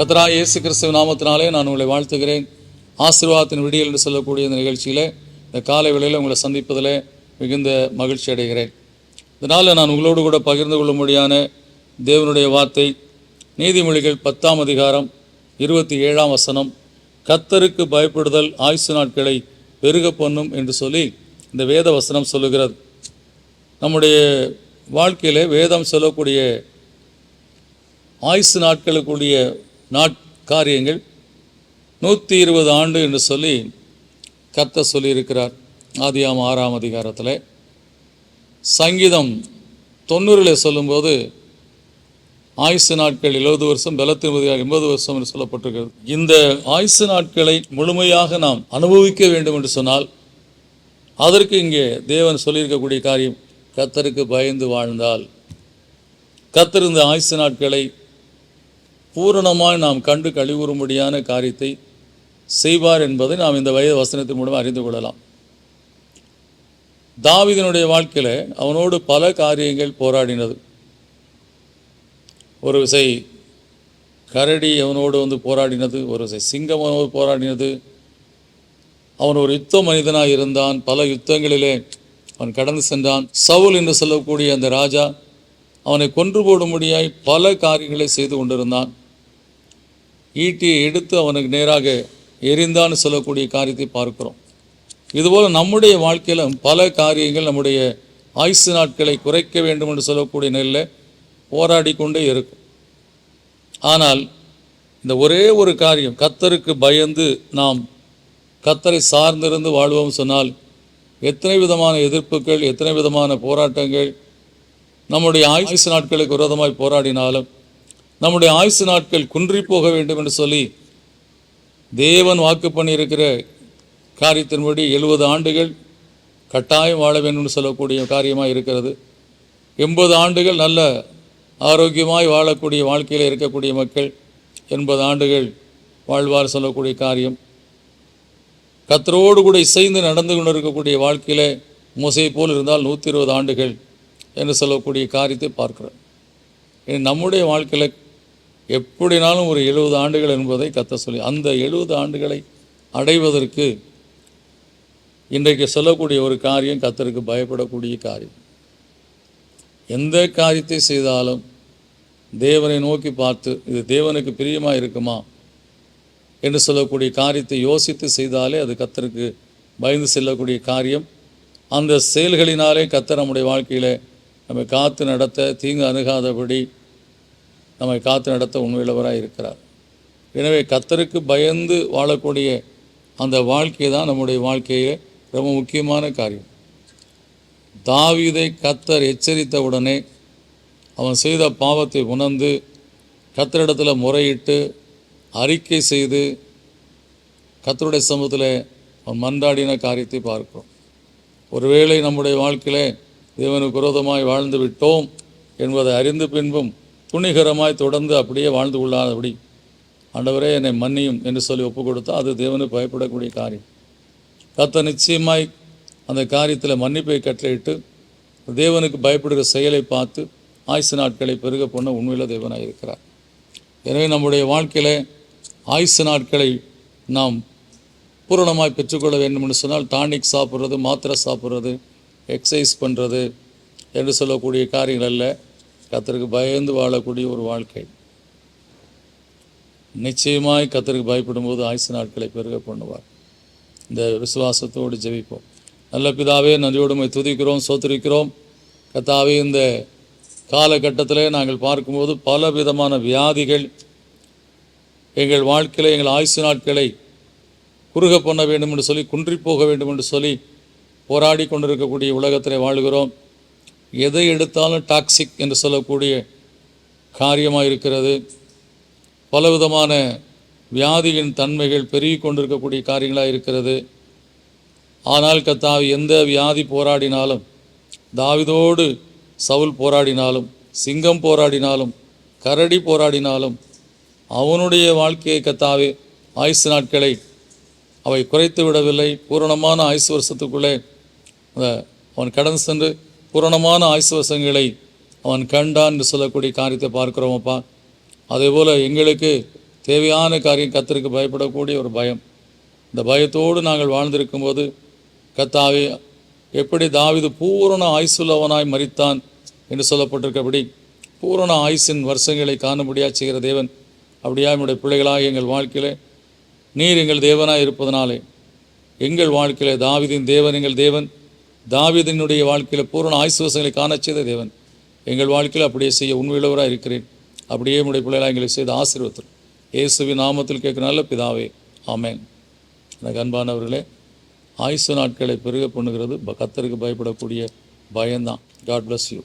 கத்தரா இயேசு கிறிஸ்துவ நாமத்தினாலே நான் உங்களை வாழ்த்துகிறேன். ஆசீர்வாதத்தின் விடியல் என்று சொல்லக்கூடிய இந்த நிகழ்ச்சியில் இந்த காலை வேளையில் உங்களை சந்திப்பதில் மிகுந்த மகிழ்ச்சி அடைகிறேன். இதனால் நான் உங்களோடு கூட பகிர்ந்து கொள்ளும்படியான தேவனுடைய வார்த்தை நீதிமொழிகள் பத்தாம் அதிகாரம் இருபத்தி ஏழாம் வசனம் கத்தருக்கு பயப்படுதல் ஆயுசு நாட்களை பெருக பண்ணும் என்று சொல்லி இந்த வேத வசனம் சொல்லுகிறது. நம்முடைய வாழ்க்கையில் வேதம் சொல்லக்கூடிய ஆயுசு நாட்களுக்குரிய காரியங்கள். நூற்றி இருபது ஆண்டு என்று சொல்லி கத்த சொல்லியிருக்கிறார். ஆதியாம் ஆறாம் அதிகாரத்தில். சங்கீதம் தொண்ணூறில் சொல்லும்போது ஆயுசு நாட்கள் எழுபது வருஷம் பலத்தின் எண்பது வருஷம் என்று சொல்லப்பட்டிருக்கிறது. இந்த ஆயுசு நாட்களை முழுமையாக நாம் அனுபவிக்க வேண்டும் என்று சொன்னால் அதற்கு இங்கே தேவன் சொல்லியிருக்கக்கூடிய காரியம் கத்தருக்கு பயந்து வாழ்ந்தால். கத்திருந்த ஆயுசு நாட்களை பூரணமாய் நாம் கண்டு கழிவுறும்படியான காரியத்தை செய்வார் என்பதை நாம் இந்த வயது வசனத்தின் மூலம் அறிந்து கொள்ளலாம். தாவிதனுடைய வாழ்க்கையில் அவனோடு பல காரியங்கள் போராடினது. ஒரு விசை கரடி அவனோடு வந்து போராடினது ஒரு விசை சிங்கம் அவனோடு போராடினது. அவன் ஒரு யுத்த மனிதனாக இருந்தான். பல யுத்தங்களிலே அவன் கடந்து சென்றான். சவுல் என்று சொல்லக்கூடிய அந்த ராஜா அவனை கொன்று போடும்படியாய் பல காரியங்களை செய்து கொண்டிருந்தான். ஈட்டியை எடுத்து அவனுக்கு நேராக எரிந்தான்னு சொல்லக்கூடிய காரியத்தை பார்க்கிறோம். இதுபோல் நம்முடைய வாழ்க்கையிலும் பல காரியங்கள் நம்முடைய ஆயுசு நாட்களை குறைக்க வேண்டும் என்று சொல்லக்கூடிய நிலையில் போராடி கொண்டே இருக்கும் ஆனால் இந்த ஒரே ஒரு காரியம் கத்தருக்கு பயந்து நாம் கத்தரை சார்ந்திருந்து வாழ்வோம் சொன்னால் எத்தனை விதமான எதிர்ப்புகள் எத்தனை விதமான போராட்டங்கள் நம்முடைய ஆயுசு நாட்களுக்கு விரோதமாய் போராடினாலும் நம்முடைய ஆயுசு நாட்கள் குன்றி போக வேண்டும் என்று சொல்லி தேவன் வாக்கு பண்ணியிருக்கிற காரியத்தின்படி எழுபது ஆண்டுகள் கட்டாயம் வாழ வேண்டும் சொல்லக்கூடிய காரியமாக இருக்கிறது. எண்பது ஆண்டுகள் நல்ல ஆரோக்கியமாய் வாழக்கூடிய வாழ்க்கையில் இருக்கக்கூடிய மக்கள் எண்பது ஆண்டுகள் வாழ்வார் சொல்லக்கூடிய காரியம். கத்தரோடு கூட இசைந்து நடந்து கொண்டு இருக்கக்கூடிய வாழ்க்கையில் மோசையை போல் இருந்தால் நூற்றி இருபது ஆண்டுகள் என்று சொல்லக்கூடிய காரியத்தை பார்க்கிறோம். நம்முடைய வாழ்க்கையில் எப்படினாலும் ஒரு எழுபது ஆண்டுகள் என்பதை கத்த சொல்லி அந்த எழுபது ஆண்டுகளை அடைவதற்கு இன்றைக்கு சொல்லக்கூடிய ஒரு காரியம் கத்தருக்கு பயப்படக்கூடிய காரியம். எந்த காரியத்தை செய்தாலும் தேவனை நோக்கி பார்த்து இது தேவனுக்கு பிரியமாக இருக்குமா என்று சொல்லக்கூடிய காரியத்தை யோசித்து செய்தாலே அது கத்தருக்கு பயந்து செல்லக்கூடிய காரியம். அந்த செயல்களினாலே கத்தர் நம்முடைய வாழ்க்கையில் நம்மை காத்து நடத்த தீங்கு அணுகாதபடி நம்மை காத்து நடத்த உண்மையுள்ளவராக இருக்கிறார். எனவே கத்தருக்கு பயந்து வாழக்கூடிய அந்த வாழ்க்கை தான் நம்முடைய வாழ்க்கையில் ரொம்ப முக்கியமான காரியம். தாவீதை கத்தர் எச்சரித்த உடனே அவன் செய்த பாவத்தை உணர்ந்து கத்தரிடத்தில் முறையிட்டு அறிக்கை செய்து கத்தருடைய சமூகத்தில் அவன் மன்றாடின காரியத்தை பார்க்கிறோம். ஒருவேளை நம்முடைய வாழ்க்கையில் தேவனுக்கு விரோதமாய் வாழ்ந்து விட்டோம் என்பதை அறிந்து பின்பும் துணிகரமாய் தொடர்ந்து அப்படியே வாழ்ந்து கொள்ளாதபடி ஆண்டவரே என்னை மன்னியும் என்று சொல்லி ஒப்பு கொடுத்தா அது தேவனுக்கு பயப்படக்கூடிய காரியம். கத்த நிச்சயமாய் அந்த காரியத்தில் மன்னிப்பை கட்டளையிட்டு தேவனுக்கு பயப்படுகிற செயலை பார்த்து ஆயுசு நாட்களை பெருக பண்ண உண்மையில் தேவனாக இருக்கிறார். எனவே நம்முடைய வாழ்க்கையில் ஆயுசு நாட்களை நாம் பூரணமாய் பெற்றுக்கொள்ள வேண்டும் என்று சொன்னால் டானிக் சாப்பிட்றது மாத்திரை சாப்பிட்றது எக்ஸசைஸ் பண்ணுறது என்று சொல்லக்கூடிய காரியங்கள் அல்ல. கத்தருக்கு பயந்து வாழக்கூடிய ஒரு வாழ்க்கை. நிச்சயமாய் கத்தருக்கு பயப்படும் போது ஆயுசு நாட்களை பெருக பண்ணுவார். இந்த விசுவாசத்தோடு ஜெபிப்போம். நல்ல பிதாவே நன்றியோடுமை துதிக்கிறோம் சோத்திருக்கிறோம். கத்தாவே இந்த காலகட்டத்தில் நாங்கள் பார்க்கும்போது பல விதமான வியாதிகள் எங்கள் வாழ்க்கையில் எங்கள் ஆயுசு நாட்களை குறுக பண்ண வேண்டும் என்று சொல்லி குன்றி போக வேண்டும் என்று சொல்லி போராடி கொண்டிருக்கக்கூடிய உலகத்தில் வாழ்கிறோம். எதை எடுத்தாலும் டாக்ஸிக் என்று சொல்லக்கூடிய காரியமாக இருக்கிறது பலவிதமான வியாதியின் தன்மைகள் பெருகி கொண்டிருக்கக்கூடிய காரியங்களாக இருக்கிறது ஆனால் கத்தாவி எந்த வியாதி போராடினாலும் தாவிதோடு சவுல் போராடினாலும் சிங்கம் போராடினாலும் கரடி போராடினாலும் அவனுடைய வாழ்க்கையை கத்தாவே ஆயுசு நாட்களை அவை குறைத்து விடவில்லை பூரணமான ஆயுசு வருஷத்துக்குள்ளே அவன் கடந்து சென்று பூரணமான ஆயுசு அவன் கண்டான் என்று சொல்லக்கூடிய காரியத்தை பார்க்கிறோமப்பா அதேபோல் எங்களுக்கு தேவையான காரியம் கத்தருக்கு பயப்படக்கூடிய ஒரு பயம். இந்த பயத்தோடு நாங்கள் வாழ்ந்திருக்கும்போது கத்தாவே எப்படி தாவிது பூரண ஆயுசுள்ளவனாய் மறித்தான் என்று சொல்லப்பட்டிருக்கபடி பூரண ஆயுசின் வருஷங்களை காணும்படியாக செய்கிற தேவன். அப்படியா என்னுடைய பிள்ளைகளாக எங்கள் வாழ்க்கையில் நீர் எங்கள் தேவனாக இருப்பதனாலே எங்கள் வாழ்க்கையில் தாவிதின் தேவன் எங்கள் தேவன். தாவிதனுடைய வாழ்க்கையில் பூரண ஆயுசு காண செய்த தேவன். எங்கள் வாழ்க்கையில் அப்படியே செய்ய உண்மையுள்ளவராக இருக்கிறேன். அப்படியே உடைய பிள்ளைகளாக எங்களை செய்த ஆசீர்வத்தர் இயேசுவின் நாமத்தில் கேட்குற நல்ல பிதாவே ஆமேன். எனக்கு அன்பானவர்களே ஆயுசு நாட்களை பெருக பண்ணுகிறது. ப- கர்த்தருக்கு பயப்படக்கூடிய பயம்தான். God bless you